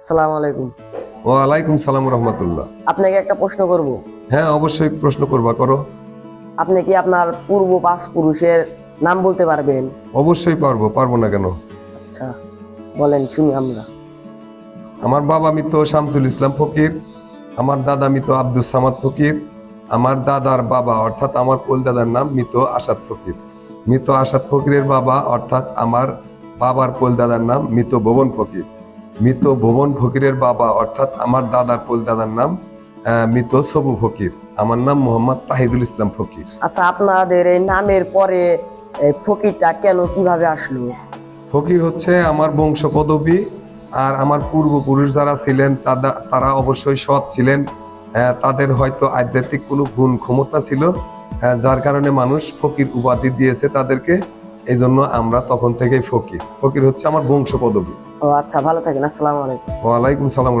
আসসালামু আলাইকুম। ওয়ালাইকুম সালাম রহমতুল্লাহ। আপনাকে একটা প্রশ্ন করব। হ্যাঁ অবশ্যই প্রশ্ন করবা করো। আপনি কি আপনার পূর্ব পাঁচ পুরুষের নাম বলতে পারবেন? অবশ্যই পারব পারব না কেন? আচ্ছা বলেন শুনি আমরা। আমার বাবা মৃত শামসুল ইসলাম ফকির আমার দাদা মৃত আব্দুল সামাদ ফকির আমার দাদার বাবা অর্থাৎ আমার কোল দাদার নাম মৃত আসাদ ফকির। মৃত আসাদ ফকিরের বাবা অর্থাৎ আমার বাবার কোল দাদার নাম মৃত ভবন ফকির। মৃত ভুবন ফকিরের বাবা অর্থাৎ আমার দাদার কোল দাদার নাম মৃত সবু ফকির। আমার নাম মোহাম্মদ তাহিদুল ইসলাম ফকির। আচ্ছা আপনাদের এই নামের পরে ফকিরটা কেন কীভাবে আসলো? ফকির হচ্ছে আমার বংশ পদবী আর আমার পূর্বপুরুষ যারা ছিলেন তারা তারা অবশ্যই সৎ ছিলেন। তাদের হয়তো আধ্যাত্মিক কোনো গুণ ক্ষমতা ছিল যার কারণে মানুষ ফকির উপাধি দিয়েছে তাদেরকে। এই জন্য আমরা তখন থেকেই ফকির। ফকির হচ্ছে আমার বংশ পদবী ও আচ্ছা ভালো থাকেন আসসালামু আলাইকুম। ওয়ালাইকুম সালাম।